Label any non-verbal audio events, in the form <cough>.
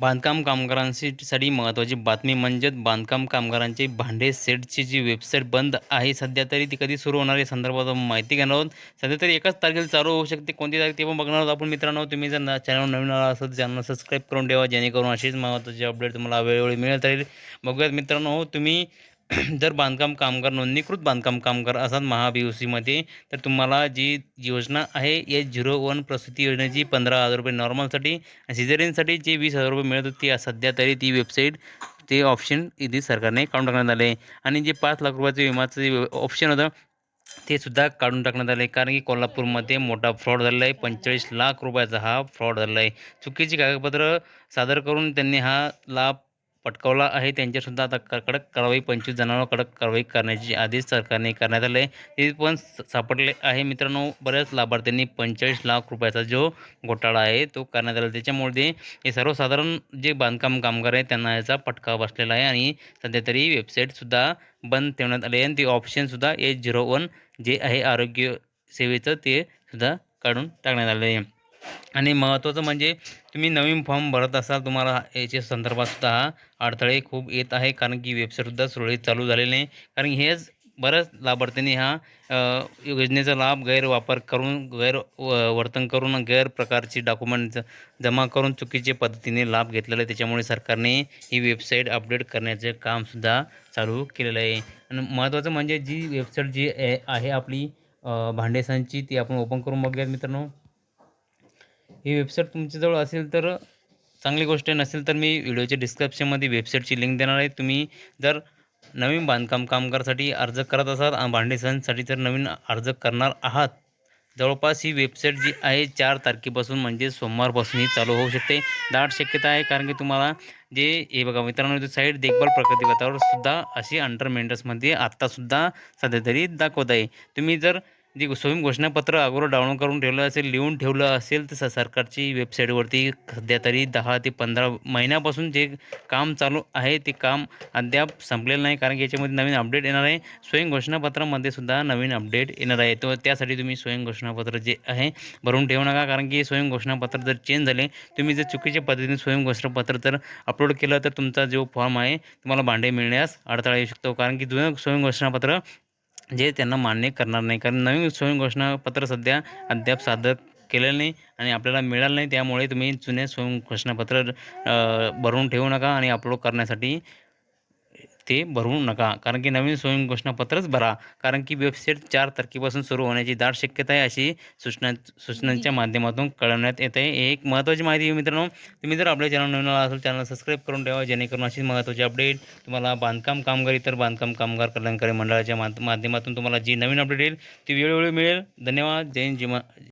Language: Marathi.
बांधकाम कामगारांसाठी महत्त्वाची बातमी म्हणजेच बांधकाम कामगारांचे भांडे सेटची जी वेबसाईट बंद आहे सध्या तरी ती कधी सुरू होणार या संदर्भात माहिती घेणार आहोत. सध्या तरी एकाच तारखेला चालू होऊ शकते. कोणती तारीख ते पण बघणार आहोत आपण मित्रांनो. तुम्ही जर चॅनल नवीन आला असेल तर चॅनल सबस्क्राईब करून ठेवा जेणेकरून अशीच महत्त्वाची अपडेट तुम्हाला वेळोवेळी मिळत राहील. बघूयात मित्रांनो हो तुम्ही <clears throat> जर बांधकाम कामगार नोंदणीकृत बांधकाम कामगार असाल महाबीओसीमध्ये तर तुम्हाला जी योजना आहे एच झिरो वन प्रसूती योजनेची पंधरा हजार रुपये नॉर्मलसाठी आणि सिझेरियनसाठी जे वीस हजार रुपये मिळत होती सध्या तरी ती वेबसाईट ते ऑप्शन इथे सरकारने काढून टाकण्यात आले. आणि जे पाच लाख रुपयाचं विमाचं जे ऑप्शन होतं ते सुद्धा काढून टाकण्यात आले. कारण की कोल्हापूरमध्ये मोठा फ्रॉड झालेला आहे. पंचेचाळीस लाख रुपयाचा हा फ्रॉड झालेला आहे. चुकीची कागदपत्र सादर करून त्यांनी हा लाभ पटकावला आहे. त्यांच्यासुद्धा आता क कडक कारवाई पंचवीस जणांवर कडक कारवाई करण्याचे आदेश सरकारने करण्यात आले ते पण सापडले आहे. मित्रांनो बऱ्याच लाभार्थ्यांनी पंचेचाळीस लाख रुपयाचा जो घोटाळा आहे तो करण्यात आला. त्याच्यामुळे हे सर्वसाधारण जे बांधकाम कामगार आहेत त्यांना याचा फटका बसलेला आहे आणि सध्या तरी वेबसाईटसुद्धा बंद ठेवण्यात आली आहे आणि ते ऑप्शनसुद्धा एच झिरो वन जे आहे आरोग्य सेवेचं ते सुद्धा काढून टाकण्यात आलं आहे. आणि महत्त्वाचं म्हणजे तुम्ही नवीन फॉर्म भरत असाल तुम्हाला याच्या संदर्भातसुद्धा हा अडथळे खूप येत आहे. कारण की वेबसाईटसुद्धा सुरळीत चालू झालेले नाही. कारण हेच बऱ्याच लाभार्थ्यांनी हा योजनेचा लाभ गैरवापर करून गैर वर्तन करून गैरप्रकारची डॉक्युमेंट जमा करून चुकीच्या पद्धतीने लाभ घेतलेला आहे. त्याच्यामुळे सरकारने ही वेबसाईट अपडेट करण्याचे कामसुद्धा चालू केलेलं आहे. आणि महत्त्वाचं म्हणजे जी वेबसाईट जी आहे आपली भांडेसांची ती आपण ओपन करून बघूयात मित्रांनो. ही वेबसाईट तुमच्याजवळ असेल तर चांगली गोष्ट नसेल तर मी व्हिडिओच्या डिस्क्रिप्शनमध्ये वेबसाईटची लिंक देणार आहे. तुम्ही जर नवीन बांधकाम कामगारसाठी अर्ज करत असाल आणि भांडे जर नवीन अर्ज करणार आहात जवळपास ही वेबसाईट जी आहे चार तारखेपासून म्हणजे सोमवारपासून ही चालू होऊ शकते. दाट शक्यता आहे कारण की तुम्हाला जे हे बघा मित्रांनो साईड देखभाल प्रकृती सुद्धा अशी अंडर मेंटर्समध्ये आत्तासुद्धा सध्या तरी दाखवत आहे. तुम्ही जर जे स्वयं घोषणापत्र अगोदर डाउनलोड करून ठेवलं असेल लिहून ठेवलं असेल तर सरकारची वेबसाईटवरती सध्या तरी दहा ते पंधरा महिन्यापासून जे काम चालू आहे ते काम अद्याप संपलेलं नाही. कारण की याच्यामध्ये नवीन अपडेट येणार आहे. स्वयं घोषणापत्रामध्ये सुद्धा नवीन अपडेट येणार आहे. तर त्यासाठी तुम्ही स्वयं घोषणापत्र जे आहे भरून ठेवू नका. कारण की स्वयं घोषणापत्र जर चेंज झाले तुम्ही जर चुकीच्या पद्धतीने स्वयं घोषणापत्र जर अपलोड केलं तर तुमचा जो फॉर्म आहे तुम्हाला भांडे मिळण्यास अडथळा येऊ शकतो. कारण की जुनं स्वयं घोषणापत्र जे त्यांना मान्य करणार नाही. कारण नवीन स्वयं घोषणापत्र सध्या अद्याप सादर केलेलं नाही आणि आपल्याला मिळालं नाही. त्यामुळे तुम्ही जुने स्वयं घोषणापत्र भरून ठेवू नका आणि अपलोड करण्यासाठी ते भरू नका. कारण की नवीन स्वयं घोषणापत्रच भरा. कारण की वेबसाईट चार तारखेपासून सुरू होण्याची दाट शक्यता आहे अशी सूचना सूचनांच्या माध्यमातून कळवण्यात येत आहे. एक महत्त्वाची माहिती मित्रांनो. तुम्ही जर आपल्या चॅनल नवीन आला असेल चॅनल सबस्क्राईब करून ठेवा. जेणेकरून अशी महत्त्वाची अपडेट तुम्हाला बांधकाम कामगार इतर बांधकाम कामगार कल्याणकारी मंडळाच्या माध्यमातून तुम्हाला जी नवीन अपडेट येईल ती वेळोवेळी मिळेल. धन्यवाद. जय जिमा